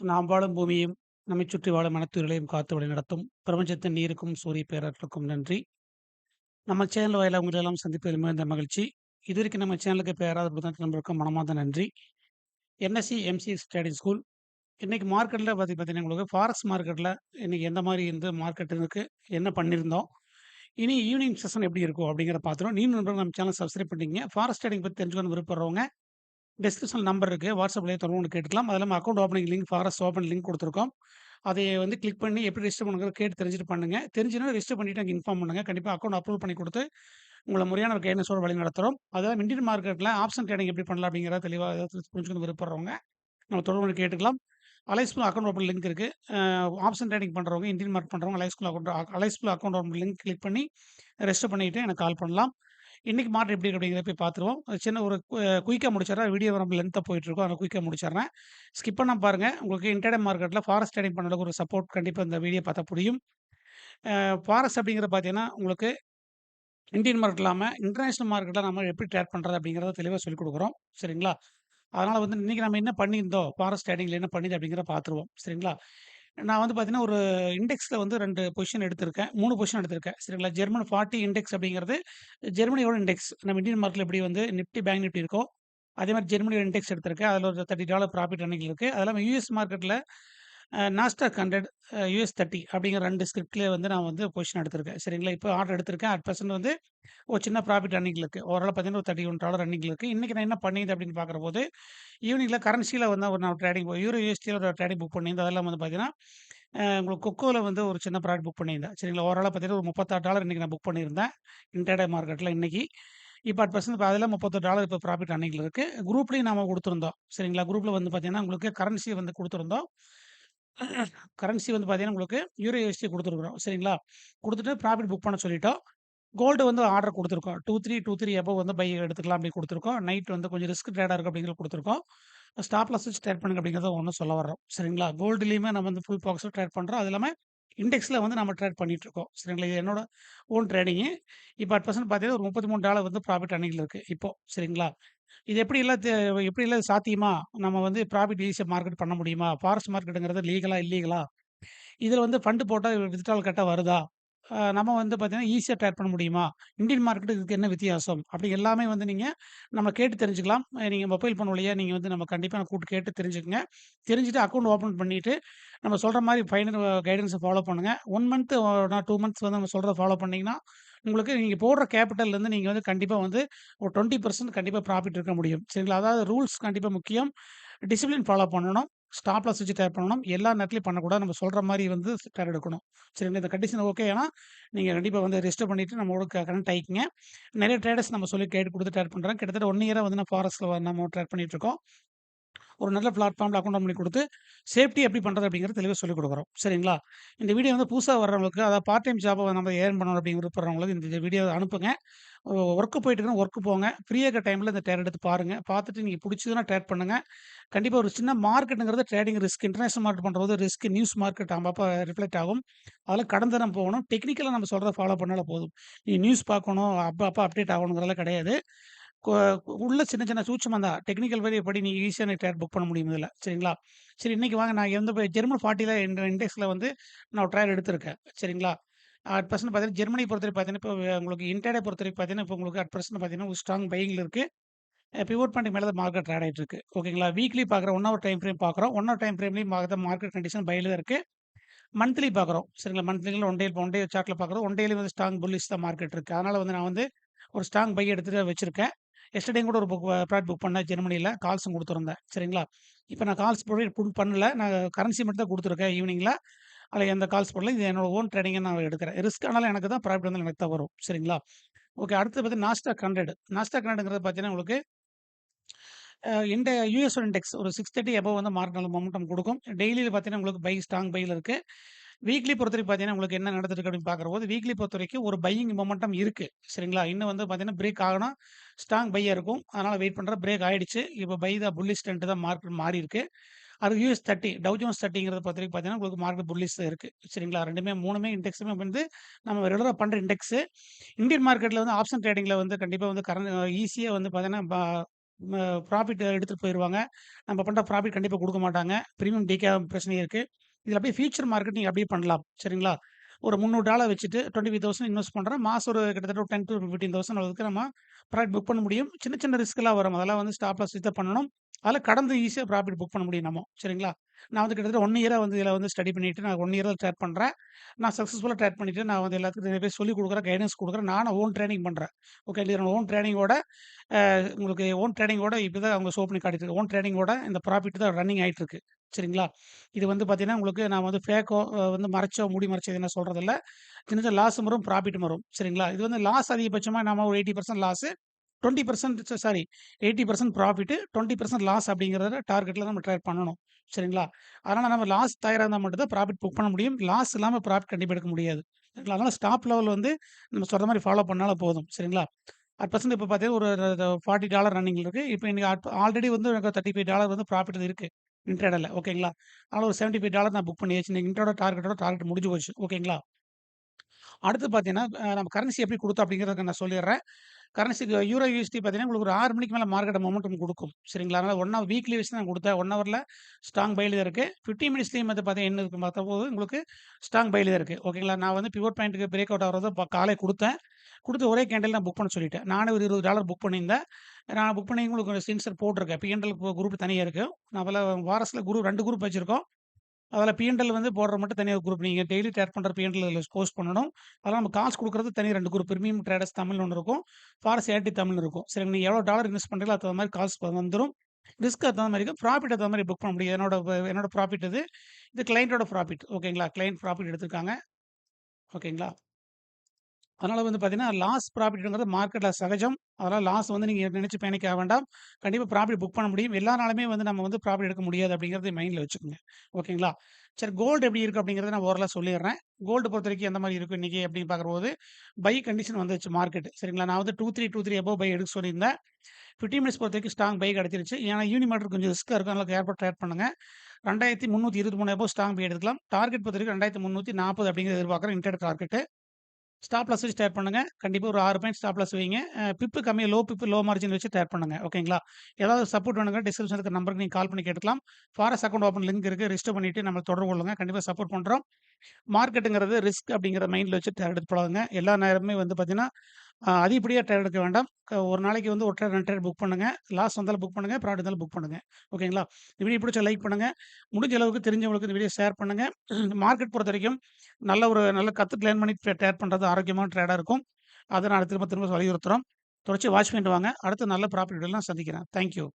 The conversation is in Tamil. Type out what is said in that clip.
நாம் வாழும் பூமியும், நம்மை சுற்றி வாழும் அனைத்துயிர்களையும் காத்து வழி நடத்தும் பிரபஞ்சத்தின் நீருக்கும், சூரிய பேரர்களுக்கும் நன்றி. நம்ம சேனல் வாயிலாக உங்களெல்லாம் சந்திப்பதில் மிகுந்த மகிழ்ச்சி. இதுவரைக்கும் நம்ம சேனலுக்கு பேராத புத்தகத்தில் நம்பருக்கும் மனமார்ந்த நன்றி. NSC, MCS trading school. இன்னைக்கு மார்க்கெட்டில் பாத்தி பார்த்தீங்கன்னா, உங்களுக்கு ஃபாரஸ்ட் மார்க்கெட்டில் இன்னைக்கு எந்த மாதிரி இருந்து மார்க்கெட் இருக்கு, என்ன பண்ணியிருந்தோம், இனி ஈவினிங் செஷன் எப்படி இருக்கும் அப்படிங்கிற பார்த்துருவோம். நீங்களும் நண்பர்கள் நம்ம சேனல் சப்ஸ்கிரைப் பண்ணிங்க ஃபாரஸ்ட் ட்ரேடிங் பற்றி தெரிஞ்சுக்கணும்னு விருப்பப்படுறவங்க, டிஸ்கிரிப்ஷன்ல நம்பர் இருக்குது வாட்ஸ்அப்லேயே தொடர்பு கேட்டுக்கலாம். அது நம்ம account opening link forex open link கொடுத்துருக்கோம் அதை வந்து கிளிக் பண்ணி எப்படி ரெஜிஸ்டர் பண்ணுங்க கேட்டு தெரிஞ்சுட்டு பண்ணுங்க. தெரிஞ்சுன்னா ரெஜிஸ்டர் பண்ணிவிட்டு எனக்கு இன்ஃபார்ம் பண்ணுங்கள் கண்டிப்பாக அக்கௌண்ட் அப்ரூவ் பண்ணி கொடுத்து உங்களை முறையான ஒரு வழி நடத்துகிறோம் அதாவது இந்தியன் மார்க்கெட்டில் ஆப்ஷன் ட்ரேடிங் எப்படி பண்ணலாம் அப்படிங்கிறத தெளிவாக ஏதாச்சும் விருப்பப்படுறவங்க, நம்ம தொடர்பு கேட்டுக்கலாம். அலைஸ்ஃபுல் அக்கௌண்ட் ஓப்பன் லிங்க் இருக்குது ஆப்ஷன் ட்ரேடிங் பண்ணுறவங்க இந்தியன் மார்க் பண்ணுறவங்க அலைஸ்ஃபுல் அக்கௌண்ட் அலைஸ்ஃபுல் அக்கௌண்ட் ஓப்பன் லிங்க் கிளிக் பண்ணி ரெஜிஸ்டர் பண்ணிவிட்டு எனக்கு கால் பண்ணலாம். இன்னைக்கு மாற்றம் எப்படி இருக்கு அப்படிங்கிறத போய் பார்த்துருவோம். ஒரு சின்ன ஒரு கு குயிக்கா வீடியோ நம்ம லென்த்தாக போயிட்டுருக்கோம் அதை குயிக்காக முடிச்சிடறேன் ஸ்கிப் பண்ணால் பாருங்கள் உங்களுக்கு இன்ட்ராடே மார்க்கெட்டில் ஃபாரஸ்ட் ட்ரேடிங் பண்ணுறதுக்கு ஒரு சப்போர்ட் கண்டிப்பாக இந்த வீடியோ பார்த்தா புரியும். ஃபாரஸ்ட் அப்படிங்கிற பார்த்தீங்கன்னா, உங்களுக்கு இந்தியன் மார்க்கெட் இல்லாமல் இன்டர்நேஷ்னல் மார்க்கெட்டில் நம்ம எப்படி ட்ரேட் பண்ணுறது அப்படிங்கிறத தெளிவாக சொல்லிக் கொடுக்குறோம் சரிங்களா? அதனால் வந்து இன்றைக்கி நம்ம என்ன பண்ணியிருந்தோம், ஃபாரஸ்ட் ட்ரேடிங்கில் என்ன பண்ணிது அப்படிங்கிறத பார்த்துருவோம். சரிங்களா? நான் வந்து பார்த்தீங்கன்னா, ஒரு இண்டெக்ஸில் வந்து ரெண்டு பொசிஷன் எடுத்திருக்கேன். மூணு பொசிஷன் எடுத்திருக்கேன். சரிங்களா? ஜெர்மன் 40 இண்டெக்ஸ் அப்படிங்கிறது ஜெர்மனியோட இண்டெக்ஸ். நம்ம இந்தியன் மார்க்கெட்டில் எப்படி வந்து நிஃப்டி, பேங்க் நிப்டி இருக்கோ, அதே மாதிரி ஜெர்மனியோட இண்டெக்ஸ் எடுத்திருக்கேன். அதில் ஒரு $30 ப்ராஃபிட் அன்னைக்கு இருக்குது அதெல்லாம் யூஎஸ் மார்க்கெட்டில் நாஸ்டாக் ஹண்ட்ரட் யூஎஸ் தேர்ட்டி அப்படிங்கிற ரெண்டு ஸ்கிரிப்ட்லேயே வந்து நான் வந்து பொசிஷன் எடுத்திருக்கேன். சரிங்களா? இப்போ ஆர்டர் எடுத்திருக்கேன். அட் பர்சன்ட் வந்து ஒரு சின்ன ப்ராஃபிட் ரன்னிங்ல இருக்குது ஓரளவு பார்த்தீங்கன்னா, ஒரு $31 ரன்னிங்ல இருக்குது இன்றைக்கி நான் என்ன பண்ணியிருந்தேன் அப்படின்னு பார்க்குறபோது ஈவினிங்கில் கரன்சியில் வந்து ஒரு நான் ட்ரேடிங் யூரோ யூஎஸ்டியில் ஒரு ட்ரேடிங் புக் பண்ணியிருந்தேன். அதெல்லாம் வந்து பார்த்தீங்கன்னா, உங்களுக்கு கொக்கோவில் வந்து ஒரு சின்ன ப்ராஃபிட் புக் பண்ணியிருந்தேன். சரிங்களா? ஓரளவு பார்த்தீங்கன்னா, ஒரு முப்பத்தாறு டாலர் இன்றைக்கி நான் புக் பண்ணியிருந்தேன். இன்டர்டே மார்க்கெட்டில் இன்றைக்கி இப்போ அட் பர்சன்ட் இப்போ அதில் முப்பத்தொரு டாலர் இப்போ ப்ராஃபிட் அன்னைக்கு இருக்குது குரூப்லேயும் நாம் கொடுத்துருந்தோம் சரிங்களா? குரூப்பில் வந்து பார்த்தீங்கன்னா, உங்களுக்கு கரன்சி வந்து கொடுத்துருந்தோம் கரன்சி வந்து பார்த்தீங்கன்னா, உங்களுக்கு யூரோ யூஎஸ்டி கொடுத்துருக்குறோம் சரிங்களா? கொடுத்துட்டு ப்ராஃபிட் புக் பண்ண சொல்லிட்டோம். கோல்டு வந்து ஆர்டர் கொடுத்துருக்கோம் டூ த்ரீ டூ த்ரீ எப்போ வந்து பை எடுத்துக்கலாம் அப்படின்னு கொடுத்துருக்கோம் நைட் வந்து கொஞ்சம் ரிஸ்க் ட்ரேடாக இருக்குது அப்படிங்கிறது கொடுத்துருக்கோம் ஸ்டாப் லாஸ் வச்சு ட்ரேட் பண்ணுங்க அப்படிங்கிறத ஒன்றும் சொல்ல வர்றோம். சரிங்களா? கோல்டுலேயுமே நம்ம வந்து ஃபுல் பாக்ஸும் ட்ரேட் பண்ணுறோம் அது இல்லாமல் இண்டெக்ஸில் வந்து நம்ம ட்ரேட் பண்ணிட்டு இருக்கோம். சரிங்களா? இது என்னோட ஓன் ட்ரேடிங்கு. இப்போ அட் பர்சன்ட் பார்த்தீங்கன்னா, ஒரு $33 வந்து ப்ராஃபிட் ரன்னிங்ல இருக்குது இப்போ. சரிங்களா? இது எப்படியெல்லாம் தே எப்படியெல்லாம் சாத்தியமா? நம்ம வந்து ப்ராஃபிட் ஈஸியா மார்க்கெட் பண்ண முடியுமா? ஃபாரஸ்ட் மார்க்கெட்டுங்கிறது லீகலா? இல்லீகலா? இதில் வந்து ஃபண்ட் போட்டா வித்ட்ராவல் கரெக்ட்டா வருதா? அ நம்ம வந்து பார்த்தீங்கன்னா, ஈஸியா ட்ரேட் பண்ண முடியுமா? இந்தியன் மார்க்கெட்டு இதுக்கு என்ன வித்தியாசம்? அப்படி எல்லாமே வந்து நீங்க நம்ம கேட்டு தெரிஞ்சுக்கலாம். நீங்க மொபைல் ஃபோன் வழியா நீங்க வந்து நம்ம கண்டிப்பா கூப்பிட்டு கேட்டு தெரிஞ்சுக்கங்க. தெரிஞ்சுட்டு அக்கவுண்ட் ஓப்பன் பண்ணிட்டு, நம்ம சொல்ற மாரி ஃபைனல் கைடன்ஸ ஃபாலோ பண்ணுங்க. 1 மந்த் இல்ல 2 மந்த்ஸ் வந்து நம்ம சொல்றத ஃபாலோ பண்ணீங்கன்னா, உங்களுக்கு நீங்கள் போடுற கேபிட்டல்லேருந்து நீங்கள் வந்து கண்டிப்பாக வந்து ஒரு டுவெண்ட்டி பர்சன்ட் கண்டிப்பாக ப்ராஃபிட் இருக்க முடியும். சரிங்களா? அதாவது ரூல்ஸ் கண்டிப்பாக முக்கியம். டிசிப்ளின் ஃபாலோ பண்ணணும். ஸ்டாப் லாஸ் வச்சு ட்ரேட் பண்ணணும். எல்லா நேரத்துலையும் பண்ணக்கூடாது. நம்ம சொல்கிற மாதிரி வந்து டேர் எடுக்கணும். சரிங்களா? இந்த கண்டிஷன் ஓகே ஏன்னா நீங்கள் கண்டிப்பாக வந்து ரெஜிஸ்டர் பண்ணிவிட்டு நம்மோட க கனெக்ட் ஆகிக்கிங்க நிறைய ட்ரேடர்ஸ் நம்ம சொல்லி கேட்டு கொடுத்து டேர் பண்ணுறோம் கிட்டத்தட்ட ஒன் இயராக வந்து நான் ஃபாரஸ்ட்டில் நம்ம ட்ரேட் பண்ணிகிட்ருக்கோம் ஒரு நல்ல பிளாட்ஃபார்மில் அக்கௌண்ட் பண்ணி கொடுத்து சேஃப்டி எப்படி பண்ணுறது அப்படிங்கிறத தெளிவாக சொல்லிக் கொடுக்குறோம் சரிங்களா? இந்த வீடியோ வந்து புதுசாக வர்றவங்களுக்கு, அதாவது பார்ட் டைம் ஜாப்ப நம்ம ஏர்ன் பண்ணணும் அப்படின்னு விருப்பறவங்களுக்கு இந்த வீடியோ அனுப்புங்க. ஒர்க்கு போயிட்டு இருந்தால் ஒர்க்கு போங்க. ஃப்ரீயாக இருக்க டைமில் இந்த ட்ரேட் எடுத்து பாருங்கள் பார்த்துட்டு நீங்கள் பிடிச்சதுன்னா ட்ரேட் பண்ணுங்க. கண்டிப்பாக ஒரு சின்ன மார்க்கெட்டுங்கிறது ட்ரேடிங் ரிஸ்க். இன்டர்நேஷனல் மார்க்கெட் பண்ணுறது ரிஸ்க். நியூஸ் மார்க்கெட் அப்பப்ப ரிஃப்ளெக்ட் ஆகும். அதெல்லாம் கடந்து நம்ம போகணும். டெக்னிக்கலாக நம்ம சொல்கிறத ஃபாலோ பண்ணால போதும். நீ நியூஸ் பார்க்கணும், அப்பப்ப அப்டேட் ஆகணுங்கிறதெல்லாம் கிடையாது. உள்ள சின்ன சின்ன சூட்சுமம் தான். டெக்னிக்கல் வரி படி நீங்கள் ஈஸியாக டயர் புக் பண்ண முடியும் சரிங்களா? சரி இன்னைக்கு வாங்க நான் எந்த ஜெர்மன் ஃபார்ட்டியில் என்ற இண்டெக்ஸில் வந்து நான் ஒரு எடுத்திருக்கேன். சரிங்களா? அட் பர்சன்ட் பார்த்தீங்கன்னா, ஜெர்மனி பொறுத்தவரைக்கும் பார்த்தீங்கன்னா, இப்போ உங்களுக்கு இன்ட்ராடே பொறுத்தவரைக்கும் பார்த்தீங்கன்னா, இப்போ உங்களுக்கு அட் பர்சன்ட் பார்த்தீங்கன்னா, ஒரு ஸ்ட்ராங் பையிங்கில் இருக்குது பிவோட் பண்ணி மேலே தான் மார்க்கெட் ட்ரேட் ஆகிட்டு இருக்கு. ஓகேங்களா? வீக்லி பார்க்குறோம். ஒன் ஹவர் டைம் ஃப்ரேம் பார்க்குறோம். ஒன் ஹவர் டைம் ஃப்ரேம்லயும் பார்த்தா மார்க்கெட் கண்டிஷன் பைல இருக்குது மந்த்லி பார்க்குறோம். சரிங்களா? மந்த்லில ஒன் டே ஒன் டே சார்ட்ல பார்க்குறோம். ஒன் டேலேயும் வந்து ஸ்ட்ராங் புல்லிஸ் தான் மார்க்கெட் இருக்குது அதனால் வந்து நான் வந்து ஒரு ஸ்ட்ராங் பை எடுத்துகிட்டு வச்சிருக்கேன். எஸ்டர்டே கூட ஒரு புக் ப்ராடக்ட் புக் பண்ணேன் ஜெர்மனியில் கால்ஸும் கொடுத்துருந்தேன் சரிங்களா? இப்போ நான் கால்ஸ் போய் புக் பண்ணல. நான் கரன்சி மட்டும் தான் கொடுத்துருக்கேன் ஈவினிங்கில் அதில் எந்த கால்ஸ் பண்ணல இது என்னோட ஓன் ட்ரேடிங்கா நான் எடுக்கிறேன். ரிஸ்க் ஆனாலும் எனக்கு தான், ப்ராஃபிட் வந்து எனக்கு தான் வரும். சரிங்களா? ஓகே. அடுத்து பார்த்தீங்கன்னா, நாஸ்டாக் 100 நாஸ்டாக் 100ங்கிறது பார்த்தீங்கன்னா, உங்களுக்கு இந்த யூஎஸ் இண்டெக்ஸ் ஒரு சிக்ஸ் தேர்ட்டி எபோவ் வந்து மார்க்கெட் மொமெண்டம் கொடுக்கும் டெய்லியில் பார்த்தீங்கன்னா, உங்களுக்கு பை ஸ்ட்ராங் பையில் இருக்குது வீக்லி பொறுத்தவரைக்கும் பார்த்தீங்கன்னா, உங்களுக்கு என்ன நடந்திருக்கு அப்படின்னு பார்க்குறபோது வீக்லி பொறுத்த வரைக்கும் ஒரு பையிங் மொமெண்டம் இருக்குது சரிங்களா? இன்னும் வந்து பார்த்தீங்கன்னா, பிரேக் ஆகணும். ஸ்ட்ராங் பையாக இருக்கும். அதனால் வெயிட் பண்ணுற பிரேக் ஆகிடுச்சு இப்போ பை தான் புல்லிஷ் ட்ரெண்ட் தான் மார்க்கெட் மாறியிருக்கு. அது யூஎஸ் தேர்ட்டி டவு ஜோன்ஸ் 30ங்கிறத பொறுத்தவரைக்கும் பார்த்தீங்கன்னா, உங்களுக்கு மார்க்கெட் புல்லிஸ் இருக்குது சரிங்களா? 2மே 3மே இண்டெக்ஸுமே வந்து நம்ம ரெகுலராக பண்ணுற இண்டெக்ஸு. இந்தியன் மார்க்கெட்டில் வந்து ஆப்ஷன் ட்ரேடிங்கில் வந்து கண்டிப்பாக வந்து கரண்ட் ஈஸியாக வந்து பார்த்தீங்கன்னா, ப ப்ராஃபிட் எடுத்துகிட்டு போயிடுவாங்க நம்ம பண்ணுற ப்ராஃபிட் கண்டிப்பாக கொடுக்க மாட்டாங்க. ப்ரீமியம் டீகே பிரச்சனை இருக்குது இதில் அப்படியே ஃபியூச்சர் மார்க்கெட்டிங் அப்படியே பண்ணலாம். சரிங்களா? ஒரு $300 வச்சுட்டு 25,000 இன்வெஸ்ட் பண்ணுறேன் மாதம் ஒரு கிட்டத்தட்ட ஒரு 10,000-15,000 அளவுக்கு நம்ம ப்ராஃபிட் புக் பண்ண முடியும். சின்ன சின்ன ரிஸ்க்லாம் வரும். அதெல்லாம் வந்து ஸ்டாப் லாஸ் இதை பண்ணணும். அதில் கடந்து ஈஸியாக ப்ராஃபிட் புக் பண்ண முடியும் நம்ம. சரிங்களா? நான் வந்து கிட்டத்தட்ட ஒன் இயராக வந்து இதில் வந்து ஸ்டடி பண்ணிவிட்டு நான் ஒன் இயரில் ட்ரேட் பண்ணுறேன் நான் சக்ஸஸ்ஃபுல்லாக ட்ரேட் பண்ணிவிட்டு நான் வந்து எல்லாத்துக்கும் நிறைய பேர் சொல்லிக் கொடுக்குறேன் கைடன்ஸ் கொடுக்குறேன் நான் ஓன் ட்ரைனிங் பண்ணுறேன் ஓகே. இது ஓன் ட்ரைனிங்கோட உங்களுக்கு ஓன் ட்ரைனிங்கோட இப்போ தான் அவங்க ஷோ பண்ணி காட்டிட்டு ஓன் ட்ரைனிங்கோட இந்த ப்ராஃபிட் தான் ரன்னிங் ஆகிட்டு இருக்கு. சரிங்களா? இது வந்து பார்த்தீங்கன்னா, உங்களுக்கு நான் வந்து ஃபேக்கோ வந்து மறைச்சோ, மூடி மறைச்சோ எதுவும் நான் சொல்றதில்ல. சின்ன சின்ன லாஸும் வரும், ப்ராஃபிட்டும் வரும். சரிங்களா? இது வந்து லாஸ் அதிகபட்சமாக நம்ம ஒரு 80% loss twenty percent sorry 80% profit 20% loss அப்படிங்கிறத டார்கெட்டில் நம்ம ட்ரை பண்ணணும். சரிங்களா? அதனால் நம்ம லாஸ் தயாராக இருந்தால் மட்டும் தான் ப்ராஃபிட் புக் பண்ண முடியும். லாஸ் இல்லாமல் ப்ராஃபிட் கண்டிப்பாக எடுக்க முடியாது. சரிங்களா? அதனால ஸ்டாப் லெவல் வந்து நம்ம சொல்கிற மாதிரி ஃபாலோ பண்ணாலும் போதும். சரிங்களா? அட் பர்சன்ட் இப்போ பார்த்தீங்கன்னா, ஒரு ர $40 ரன்னிங்ல இருக்கு. இப்ப இன்னைக்கு அட் ஆல்ரெடி வந்து எனக்கு $35 வந்து ப்ராஃபிட் இருக்குது இன்ட்ராடேல ஓகேங்களா? அதனால் ஒரு $75 நான் புக் பண்ணியாச்சு. இன்னைக்கு இன்ட்ரோட டார்கெட்டோட டார்கெட் முடிஞ்சு போச்சு. ஓகேங்களா? அடுத்து பார்த்தீங்கன்னா, நம்ம கரன்சி எப்படி கொடுத்தோம் அப்படிங்கிறத நான் சொல்லிடுறேன் கரன்சிக்கு யூரோ யூஎஸ்டி பார்த்தீங்கன்னா, உங்களுக்கு ஒரு ஆறு மணிக்கு மேலே மார்க்கெட் மொமெண்டம் கொடுக்கும் சரிங்களா? அதனால 1 ஹவர் வீக்லி வச்சு நான் கொடுத்தேன் ஒன் ஹவரில் ஸ்ட்ராங் பைல தான் இருக்கு. 15 மினிட்ஸ்லயும் வந்து பார்த்தீங்கன்னா, என்ன இருக்குது பார்த்த போது உங்களுக்கு ஸ்ட்ராங் பைல தான் இருக்குது ஓகேங்களா? நான் வந்து பிவோட் பாயிண்ட்டுக்கு பிரேக் அவுட் ஆகிறத காலை கொடுத்தேன் கொடுத்து ஒரே கேண்டில் நான் புக் பண்ண சொல்லிட்டேன். நானே ஒரு $20 புக் பண்ணியிருந்தேன். நான் புக் பண்ணி உங்களுக்கு ஸ்கிரீன்ஷாட் போட்டிருக்கேன் பி&எல் குரூப் தனியாக இருக்குது நான் பல வாரஸில் குரூப் ரெண்டு குரூப் வச்சுருக்கோம் அதில் பிஎன்எல் வந்து போடுற மட்டும் தனியாக குரூப். நீங்கள் டெய்லி ட்ரேட் பண்ணுற பிஎன்எல் அதில பண்ணணும். அதெல்லாம் நம்ம காசு கொடுக்குறது தனி ரெண்டு குரூப். பிரீமியம் ட்ரேடர்ஸ் தமிழ் ஒன்று இருக்கும். ஃபாரஸ்ட் ஏடி தமிழ் இருக்கும். சரி நீங்கள் எவ்வளோ டாலர் இன்வெஸ்ட் பண்ணுறீங்களோ அதுக்கு மாதிரி காசு வந்துடும் ரிஸ்க் அதுக்கு தகுந்த மாதிரி இருக்கும். ப்ராஃபிட் அதுக்கு தகுந்த புக் பண்ண முடியும். என்னோட என்னோட ப்ராஃபிட் இது. இது கிளைண்ட்டோட ப்ராஃபிட். ஓகேங்களா? கிளைண்ட் ப்ராஃபிட் எடுத்திருக்காங்க. ஓகேங்களா? அதனால் வந்து பார்த்தீங்கன்னா, லாஸ் ப்ராஃபிட்ங்கிறது மார்க்கெட்டில் சகஜம். அதனால் லாஸ் வந்து நீங்கள் நினச்சி பேனிக் ஆக வேண்டாம். கண்டிப்பாக ப்ராஃபிட் புக் பண்ண முடியும். எல்லா நாளுமே வந்து நம்ம வந்து ப்ராஃபிட் எடுக்க முடியாது அப்படிங்கிறது மைண்டில் வச்சுக்கோங்க. ஓகேங்களா? சரி கோல்டு எப்படி இருக்குது அப்படிங்கிறத நான் ஓரளவு சொல்லிடுறேன் கோல்டு பொறுத்தவரைக்கும் எந்த மாதிரி இருக்கும் இன்றைக்கி அப்படின்னு பார்க்கும்போது, பை கண்டிஷன் வந்துச்சு மார்க்கெட். சரிங்களா? நான் வந்து 2323 அபோவ் பை எடுக்க சொல்லியிருந்தேன். 15 மினிட்ஸ் பொறுத்தவரைக்கும் ஸ்ட்ராங் பை கிடச்சிருச்சு ஏன்னா யூனி கொஞ்சம் ரிஸ்க்காக இருக்கும். அதனால் ஏர்போர்ட் ட்ரேட் பண்ணுங்க. 2323 அபோவ் ஸ்ட்ராங் பை எடுக்கலாம் டார்கெட் பொறுத்தவரைக்கும் 2340 அப்படிங்கிறத எதிர்பார்க்குறேன். Intraday target. ஸ்டாப் லாஸ் வச்சு ட்ரேட் பண்ணுங்க. கண்டிப்பாக ஒரு ஆறு பாயிண்ட் ஸ்டாப் லாஸ் வைங்க. பிப்பு கம்மி லோ பிப்பு லோ மார்ஜின் வச்சு டயர் பண்ணுங்க. ஓகேங்களா? ஏதாவது சப்போர்ட் வேணுங்க டிஸ்கிரிப்ஷன் இருக்க நம்பருக்கு நீங்கள் கால் பண்ணி கேட்டுக்கலாம். ஃபாரஸ்ட் அக்கௌண்ட் ஓப்பன் லிங்க் இருக்குது ரிஜிஸ்டர் பண்ணிவிட்டு நம்ம தொடர்பு கொள்ளுங்க. கண்டிப்பாக சப்போர்ட் பண்ணுறோம் மார்க்கெட்டுங்கிறது ரிஸ்க் அப்படிங்கிற மைண்டில் வச்சு ட்ரேட் எடுத்து பழகுங்க. எல்லா நேரமுமே வந்து பார்த்தீங்கன்னா, அதிகப்படியாக அதிகப்படியா ட்ரேட் எடுக்க வேண்டாம். ஒரு நாளைக்கு வந்து ஒரு ட்ரேட் ரெண்டு ட்ரேட் புக் பண்ணுங்கள் லாஸ் வந்தாலும் புக் பண்ணுங்கள் ப்ராஃபிட் வந்தாலும் புக் பண்ணுங்க. ஓகேங்களா? இந்த வீடியோ பிடிச்சா லைக் பண்ணுங்கள் முடிஞ்ச அளவுக்கு தெரிஞ்சவங்களுக்கு இந்த வீடியோ ஷேர் பண்ணுங்கள் மார்க்கெட் பொறுத்த வரைக்கும் நல்ல ஒரு நல்ல கற்று லேர்ன் பண்ணி ட்ரேட் பண்ணுறது ஆரோக்கியமான ட்ரேடாக இருக்கும். அதை நான் திரும்ப திரும்ப வலியுறுத்துகிறோம் தொடர்ச்சி வாட்ச் பண்ணிட்டு வாங்க. அடுத்து நல்ல ப்ராஃபிட் நான் சந்திக்கிறேன். Thank you.